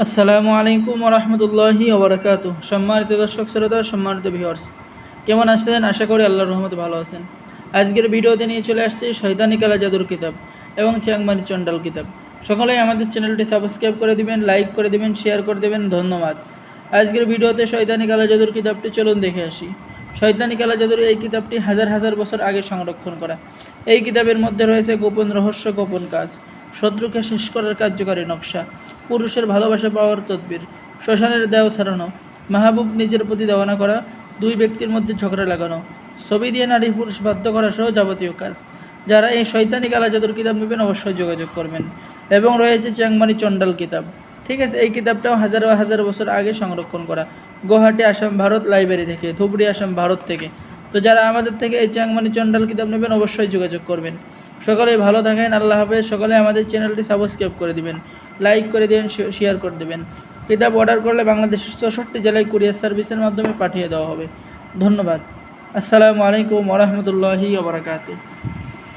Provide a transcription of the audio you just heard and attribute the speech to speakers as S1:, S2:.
S1: আসসালামু আলাইকুম রহমতুল্লাহি ওবরাকাতু সম্মানিত দর্শক, শ্রোতা, সম্মানিত ভিউয়ার্স কেমন আছেন? আশা করি আল্লাহ রহমত ভালো আছেন। আজকের ভিডিওতে নিয়ে চলে আসছি শৈতানি কালা জাদুর কিতাব এবং চিয়াংমারি চন্ডাল কিতাব। সকলেই আমাদের চ্যানেলটি সাবস্ক্রাইব করে দিবেন, লাইক করে দিবেন শেয়ার করে দেবেন। ধন্যবাদ। আজকের ভিডিওতে শৈতানি কালা জাদুর কিতাবটি চলুন দেখে আসি। শৈতানি কালা জাদুর এই কিতাবটি হাজার হাজার বছর আগে সংরক্ষণ করা। এই কিতাবের মধ্যে রয়েছে গোপন রহস্য, গোপন কাজ। শত্রুকে শেষ করার কার্যকারী নকশা। পুরুষের ভালোবাসা পাওয়ার তদবির। শ্মশানের দেও ছাড়ানো। মাহবুব নিজের প্রতি দেওয়ানা করা। দুই ব্যক্তির মধ্যে ঝগড়া লাগানো। ছবি দিয়ে নারী পুরুষ বাধ্য করা সহ যাবতীয় কাজ। যারা এই শৈতানি কালা জাদুর কিতাব নেবেন অবশ্যই যোগাযোগ করবেন। এবং রয়েছে চ্যাংমারি চন্ডাল কিতাব। ঠিক আছে, এই কিতাবটাও হাজার হাজার বছর আগে সংরক্ষণ করা। গুয়াহাটি, আসাম, ভারত লাইব্রেরি থেকে, ধুবড়ি, আসাম, ভারত থেকে। তো যারা আমাদের থেকে এই চ্যাংমানি চন্ডাল কিতাব নেবেন অবশ্যই যোগাযোগ করবেন। সকলেই ভালো থাকেন, আল্লাহ হাফেজ। সকলে আমাদের চ্যানেলটি সাবস্ক্রাইব করে দিবেন, লাইক করে দিবেন শেয়ার করে দেবেন। কিতাব অর্ডার করলে বাংলাদেশের চৌষট্টি জেলায় কুরিয়ার সার্ভিসের মাধ্যমে পাঠিয়ে দেওয়া হবে। ধন্যবাদ। আসসালামু আলাইকুম ওরহমতুল্লাহি ওবরাকাতু